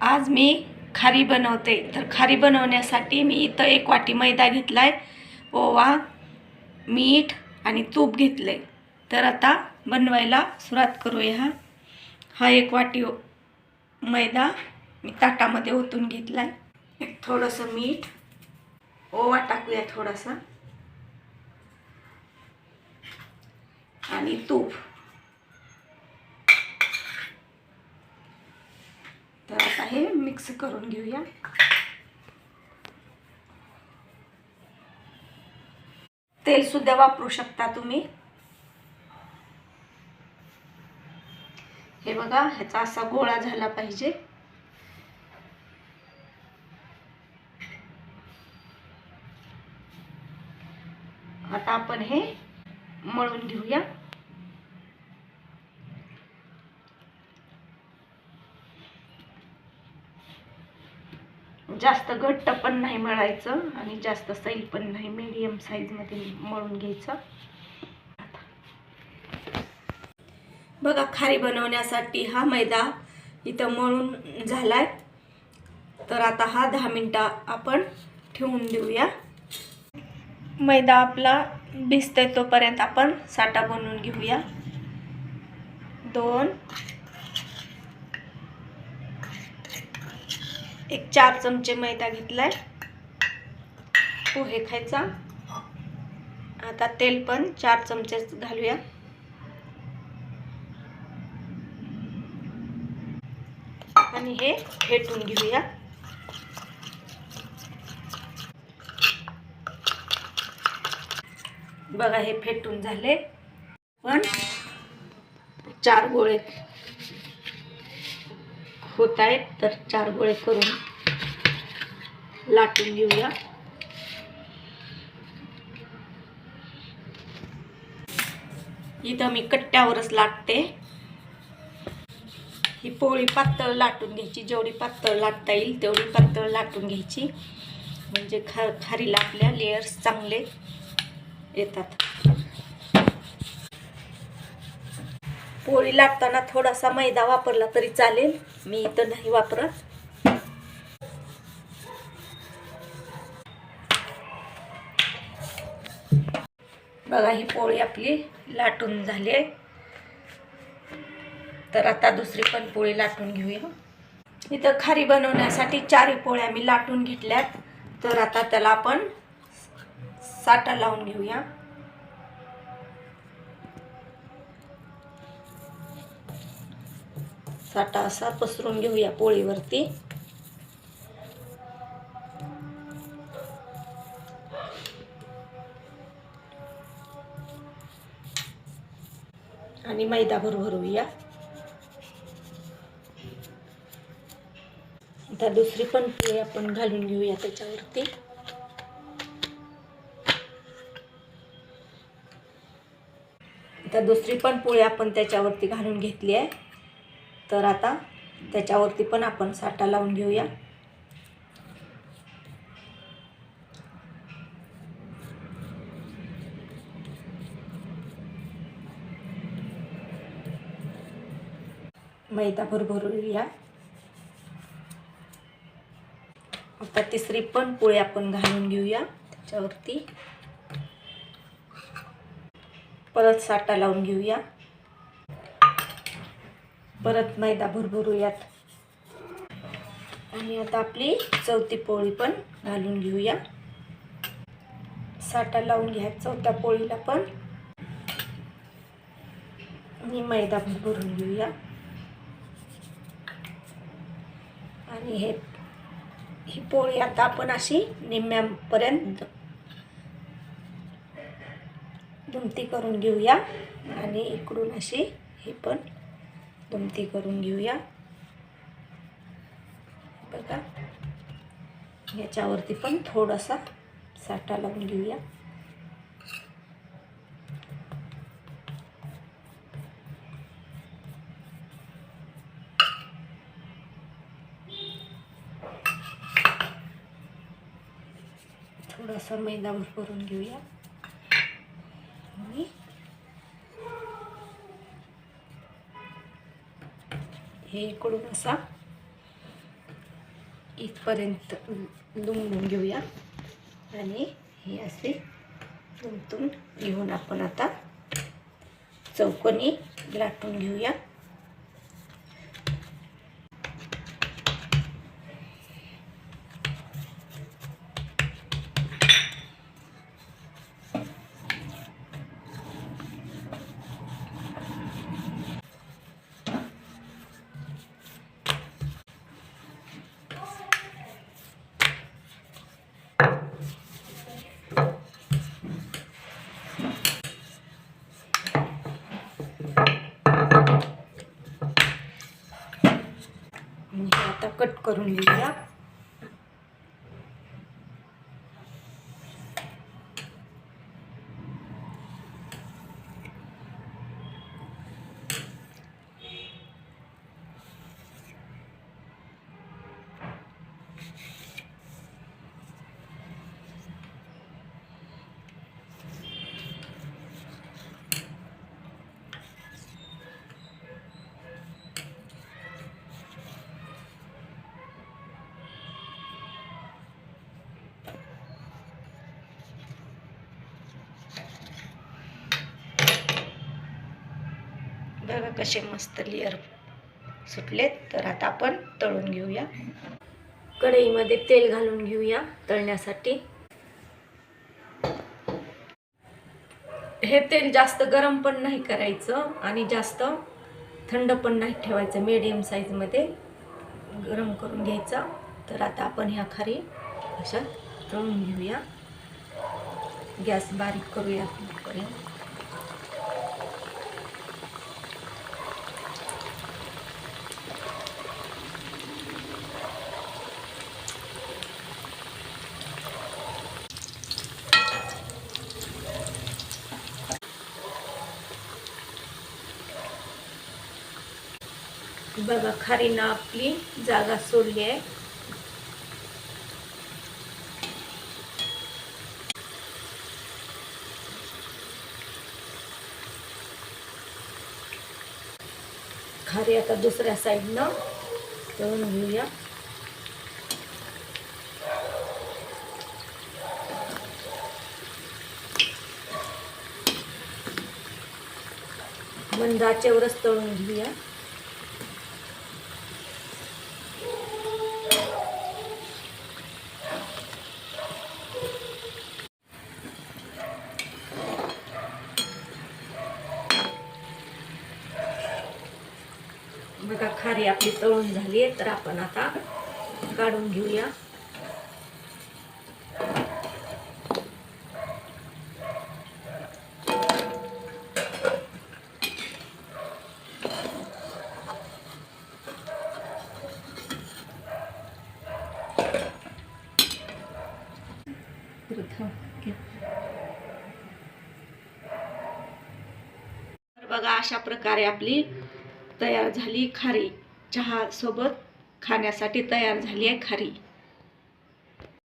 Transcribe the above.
आज मी खारी बनवते. तर खारी बनवण्यासाठी मी इथं एक वाटी मैदा घेतला आहे ओवा मीठ आणि तूप घेतलं आहे तर आता बनवायला सुरुवात करूया हा. एक वाटी मैदा मी ताटामध्ये ओतून घेतला आहे एक थोडंसं मीठ ओवा टाकूया थोडासा. आणि तूप. तर आता हे मिक्स करून घेऊया. तेल सुद्धा वापरू शकता तुम्ही. हे बघा ह्याचा असा गोळा झाला पाहिजे. आता आपण हे मळून घेऊया. जास्त घट्ट पण नाही मळायचं आणि जास्त सैल पण नाही मीडियम साईजमध्ये मळून घ्यायचं. बघा खारी बनवण्यासाठी हा मैदा इथं मळून झालाय. तर आता हा दहा मिनटं आपण ठेवून देऊया. मैदा आपला भिजतोय तोपर्यंत आपण साठा बनवून घेऊया. दोन एक चार चमचे मैदा घेतलाय. पोहे खायचा. आता तेल पण चार चमचे घालूया. आणि हे फेटून घेऊया. बघा हे फेटून झाले. पण चार गोळे होत आहेत तर चार गोळे करून लाटून घेऊया. इथं मी कट्ट्यावरच लाटते. ही पोळी पातळ लाटून घ्यायची जेवढी पातळ लाटता येईल तेवढी पातळ लाटून घ्यायची. म्हणजे खा खारीला आपल्या लेयर्स चांगले येतात. पोळी लाटताना थोडासा मैदा वापरला तरी चालेल. मी इथं नाही वापरत. बघा ही पोळी आपली लाटून झाली आहे. तर आता दुसरी पण पोळी लाटून घेऊया. इथं खारी बनवण्यासाठी चारही पोळ्या मी लाटून घेतल्यात. तर आता त्याला आपण साठा लावून घेऊया. साठा असा पसरून घेऊया पोळीवरती. आणि मैदा भरभरूया आता दुसरी पण पोळी आपण घालून घेऊया त्याच्यावरती. आता दुसरी पण पोळी आपण त्याच्यावरती घालून घेतली आहे. तर आता त्याच्यावरती पण आपण साठा लावून घेऊया. मैदा भरभरूया. आता तिसरी पण पोळी आपण घालून घेऊया त्याच्यावरती. परत साठा लावून घेऊया. परत मैदा भरभरूयात. आणि आता आपली चौथी पोळी पण घालून घेऊया. साठा लावून घ्या चौथ्या पोळीला पण. आणि मैदा भरभरून घेऊया. आणि हे ही पोळी आता आपण अशी निम्म्यापर्यंत दुमती करून घेऊया. आणि इकडून अशी ही पण दुमती करून घेऊया. बघा. याच्यावरती पण थोडासा साठा लावून घेऊया. थोडासा मैदा भरून घेऊया. हे इकडून असा इथपर्यंत लुंबून घेऊया. आणि हे असे तुमतून घेऊन आपण आता चौकोनी लाटून घेऊया आणि हे आता कट करून घेऊया बघा कसे मस्त लेअर सुटलेत. तर आता आपण तळून घेऊया. कढईमध्ये तेल घालून घेऊया तळण्यासाठी. हे तेल जास्त गरम पण नाही करायचं आणि जास्त थंड पण नाही ठेवायचं. मीडियम साईजमध्ये गरम करून घ्यायचं. तर आता आपण ह्या खारी अशा तळून घेऊया. गॅस बारीक करूया. पर्यंत बघा खारीनं आपली जागा सोडली आहे. खारी आता दुसऱ्या साईडनं तळून घेऊया. मंदाच्यावरच तळून घेऊया. बघा आपली तळून झाली आहे तर आपण आता काढून घेऊया. तर बघा अशा प्रकारे आपली तयार झाली खारी. चहासोबत खाण्यासाठी तयार झाली आहे खारी.